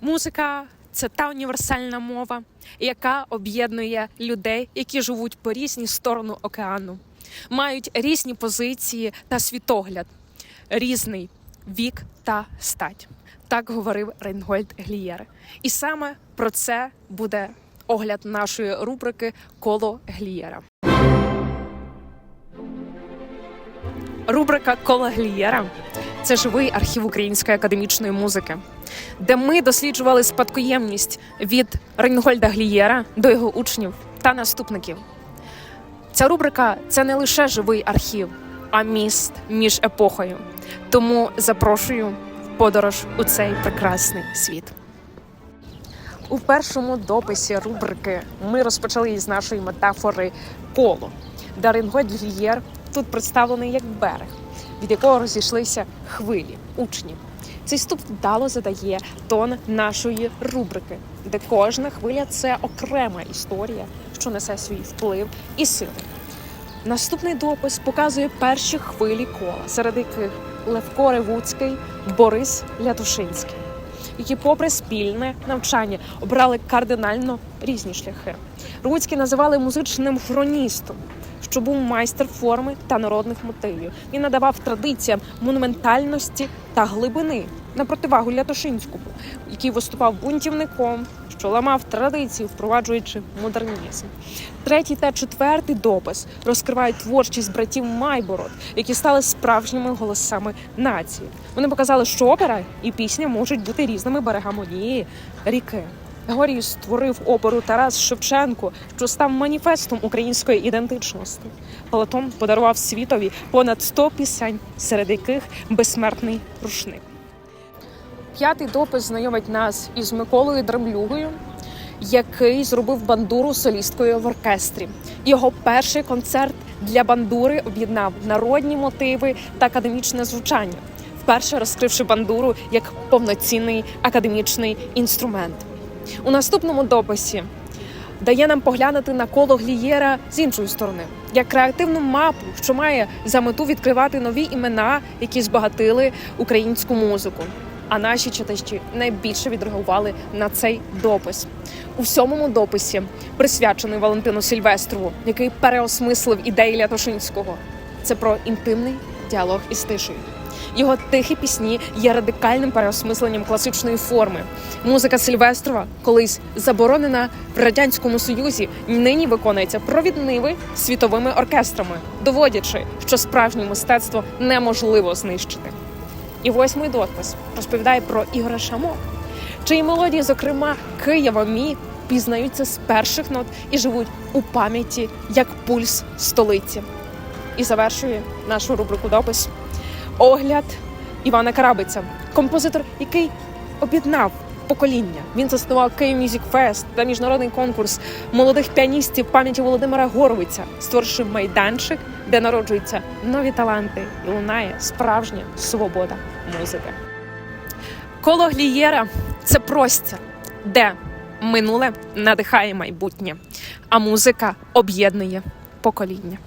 Музика це та універсальна мова, яка об'єднує людей, які живуть по різні сторони океану, мають різні позиції та світогляд, різний вік та стать. Так говорив Рейнгольд Глієр. І саме про це буде огляд нашої рубрики Коло Глієра. Рубрика Коло Глієра це живий архів української академічної музики, де ми досліджували спадкоємність від Рейнгольда Глієра до його учнів та наступників. Ця рубрика це не лише живий архів, а міст між епохою. Тому запрошую в подорож у цей прекрасний світ. У першому дописі рубрики ми розпочали із нашої метафори коло, де Рейнгольд Глієр тут представлений як берег, від якого розійшлися хвилі учнів. Цей вступ вдало задає тон нашої рубрики, де кожна хвиля це окрема історія, що несе свій вплив і силу. Наступний допис показує перші хвилі кола, серед яких Левко Ревуцький, Борис Лятушинський, які, попри спільне навчання, обрали кардинально різні шляхи. Ревуцький називали музичним хроністом, що був майстер форми та народних мотивів. Він надавав традиціям монументальності та глибини на противагу Лятошинському, який виступав бунтівником, що ламав традиції, впроваджуючи модернізм. Третій та четвертий допис розкривають творчість братів Майбород, які стали справжніми голосами нації. Вони показали, що опера і пісня можуть бути різними берегами однієї ріки. Григорій створив оперу Тарас Шевченко, що став маніфестом української ідентичності. Платон подарував світові понад 100 пісень, серед яких безсмертний рушник. П'ятий допис знайомить нас із Миколою Дремлюгою, який зробив бандуру солісткою в оркестрі. Його перший концерт для бандури об'єднав народні мотиви та академічне звучання, вперше розкривши бандуру як повноцінний академічний інструмент. У наступному дописі дає нам поглянути на коло Глієра з іншої сторони, як креативну мапу, що має за мету відкривати нові імена, які збагатили українську музику. А наші читачі найбільше відреагували на цей допис. У сьомому дописі, присвячений Валентину Сільвестрову, який переосмислив ідеї Лятошинського. Це про інтимний діалог із тишею. Його тихі пісні є радикальним переосмисленням класичної форми. Музика Сильвестрова, колись заборонена в радянському союзі, нині виконується провідними світовими оркестрами, доводячи, що справжнє мистецтво неможливо знищити. І восьмий допис розповідає про Ігоря Шамо, чиї мелодії, зокрема Києва Мі, пізнаються з перших нот і живуть у пам'яті як пульс столиці. І завершує нашу рубрику допис огляд Івана Карабиця, композитор, який об'єднав покоління. Він заснував Київ Мюзік Фест та міжнародний конкурс молодих піаністів пам'яті Володимира Горовиця, створивши майданчик, де народжуються нові таланти і лунає справжня свобода музики. Коло Глієра це простір, де минуле надихає майбутнє, а музика об'єднує покоління.